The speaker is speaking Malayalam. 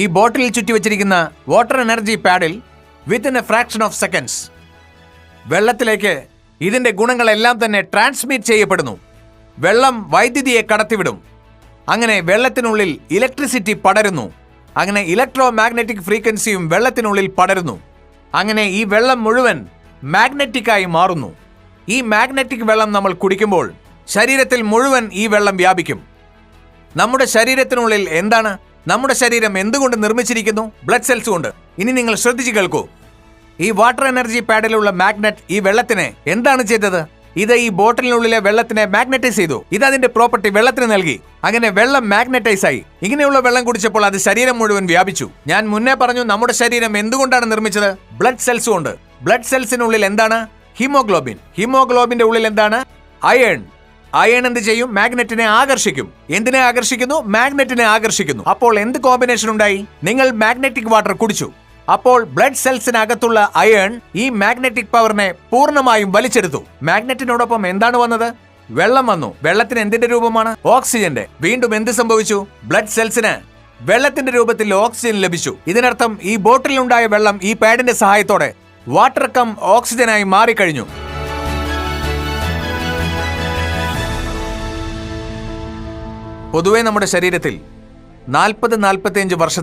ഈ ബോട്ടിലിൽ ചുറ്റി വെച്ചിരിക്കുന്ന water energy paddle within a fraction of seconds വെള്ളത്തിലേക്ക് ഇതിന്റെ ഗുണങ്ങളെല്ലാം തന്നെ ട്രാൻസ്മിറ്റ് ചെയ്യപ്പെടുന്നു. വെള്ളം വൈദ്യുതിയെ കടത്തിവിടും. അങ്ങനെ വെള്ളത്തിനുള്ളിൽ ഇലക്ട്രിസിറ്റി പടരുന്നു. അങ്ങനെ ഇലക്ട്രോ മാഗ്നറ്റിക് ഫ്രീക്വൻസിയും വെള്ളത്തിനുള്ളിൽ പടരുന്നു. അങ്ങനെ ഈ വെള്ളം മുഴുവൻ മാഗ്നറ്റിക്കായി മാറുന്നു. ഈ മാഗ്നറ്റിക് വെള്ളം നമ്മൾ കുടിക്കുമ്പോൾ ശരീരത്തിൽ മുഴുവൻ ഈ വെള്ളം വ്യാപിക്കും. നമ്മുടെ ശരീരത്തിനുള്ളിൽ എന്താണ്? നമ്മുടെ ശരീരം എന്തുകൊണ്ട് നിർമ്മിച്ചിരിക്കുന്നു? ബ്ലഡ് സെൽസ് കൊണ്ട്. ഇനി നിങ്ങൾ ശ്രദ്ധിച്ചു കേൾക്കൂ. ഈ വാട്ടർ എനർജി പാഡിലുള്ള മാഗ്നറ്റ് ഈ വെള്ളത്തിനെ എന്താണ് ചെയ്തത്? ഇത് ഈ ബോട്ടിലിനുള്ളിലെ വെള്ളത്തിനെ മാഗ്നറ്റൈസ് ചെയ്തു. ഇത് അതിന്റെ പ്രോപ്പർട്ടി വെള്ളത്തിന് നൽകി. അങ്ങനെ വെള്ളം മാഗ്നറ്റൈസ് ആയി. ഇങ്ങനെയുള്ള വെള്ളം കുടിച്ചപ്പോൾ അത് ശരീരം മുഴുവൻ വ്യാപിച്ചു. ഞാൻ മുന്നേ പറഞ്ഞു നമ്മുടെ ശരീരം എന്തുകൊണ്ടാണ് നിർമ്മിച്ചത്? ബ്ലഡ് സെൽസ് കൊണ്ട്. ബ്ലഡ് സെൽസിനുള്ളിൽ എന്താണ്? ഹീമോഗ്ലോബിൻ ഹീമോഗ്ലോബിന്റെ ഉള്ളിൽ എന്താണ്? അയൺ അയൺ എന്ത് ചെയ്യും? മാഗ്നറ്റിനെ ആകർഷിക്കും. എന്തിനെ ആകർഷിക്കുന്നു? മാഗ്നറ്റിനെ ആകർഷിക്കുന്നു. അപ്പോൾ എന്ത് കോമ്പിനേഷൻ ഉണ്ടായി? നിങ്ങൾ മാഗ്നറ്റിക് വാട്ടർ കുടിച്ചു. അപ്പോൾ ബ്ലഡ് സെൽസിനകത്തുള്ള അയൺ ഈ മാഗ്നറ്റിക് പവറിനെ പൂർണമായും വലിച്ചെടുത്തു. മാഗ്നറ്റിനോടൊപ്പം എന്താണ് വന്നത്? വെള്ളം വന്നു. വെള്ളത്തിന് എന്തിന്റെ രൂപമാണ്? ഓക്സിജന്റെ. വീണ്ടും എന്ത് സംഭവിച്ചു? ബ്ലഡ് സെൽസിന് വെള്ളത്തിന്റെ രൂപത്തിൽ ഓക്സിജൻ ലഭിച്ചു. ഇതിനർത്ഥം ഈ ബോട്ടിലുണ്ടായ വെള്ളം ഈ പാഡിന്റെ സഹായത്തോടെ വാട്ടർ കം ഓക്സിജനായി മാറിക്കഴിഞ്ഞു. പൊതുവെ നമ്മുടെ ശരീരത്തിൽ നാൽപ്പത് നാൽപ്പത്തിയഞ്ച് വർഷത്തിൽ